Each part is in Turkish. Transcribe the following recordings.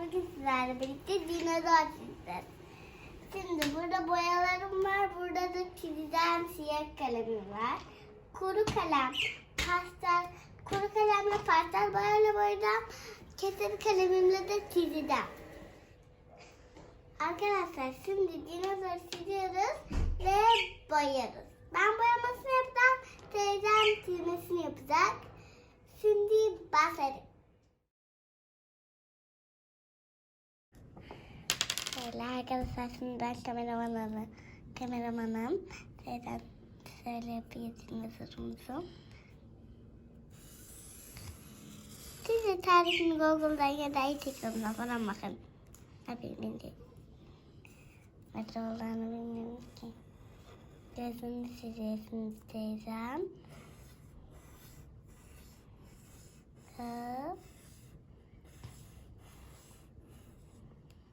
bugün sizlerle birlikte dinozor çizeceğiz. Şimdi burada boyalarım var. Burada da çizeceğim siyah kalemim var. Kuru kalem, pastel, kuru kalemle pastel boyayla boyayacağım. Keser kalemimle de çizeceğim. Arkadaşlar şimdi dinozor çiziyoruz ve boyarız. Ben boyamasını yapacağım. Teyzem çizmesini yapacak. Şimdi başlayalım. Şöyle arkadaşlar şimdi ben kameramanım. Kameramanım. Teyzem şöyle yapıyor dinozorumuzu. Siz de tarifini Google'dan ya da Instagram'dan falan bakın. Tabii bilmiyorum. Nerede olduğunu bilmiyorum ki. Gözünü çiziyorsunuz teyzem. Kız.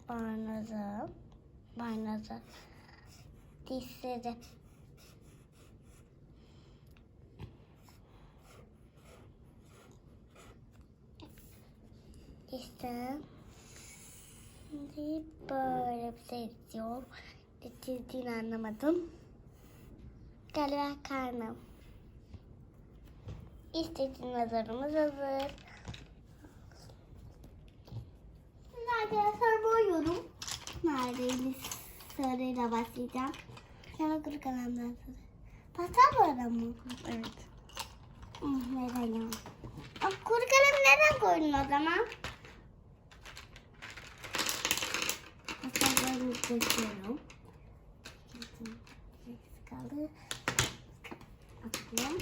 Barnaza. Barnaza. Dişleri. İşte. Şimdi böyle bir şey istiyorum. Ne çizdiğini anlamadım. Galiba karnım. İşte dinozorumuz hazır. Şimdi arkadaşlar boyuyorum. Neredeydi? Sarıyla başlayacağım. Sonra kuru kalemden sarı. Pastel boyadan mı? Evet. Hmm, neden ya? Kuru kalemi neden koydun o zaman? Pastellerimi döküyorum. Kaldı. Atıyorum.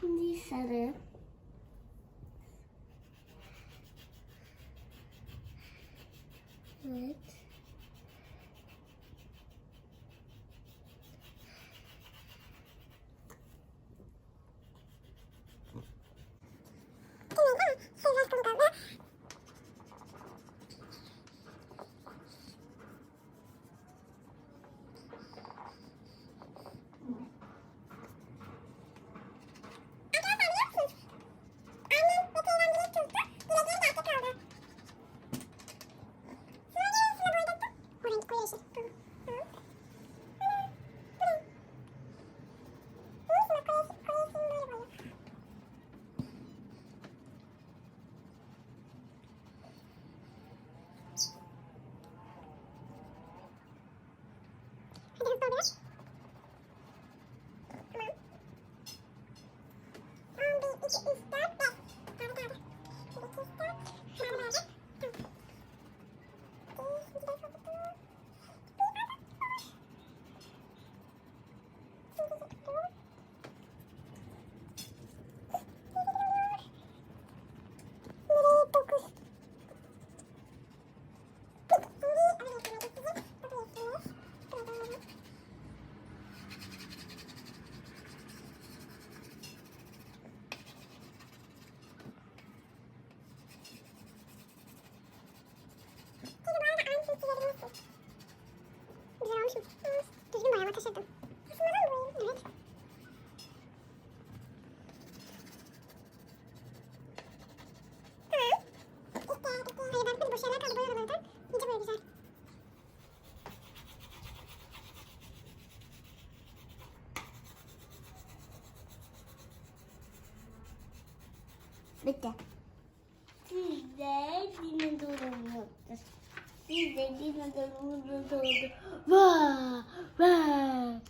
Şimdi sarı. Güzel Bitti. Siz de dinozorumuzdur. Siz de dinozorumuzdur. Vaa! Vaa!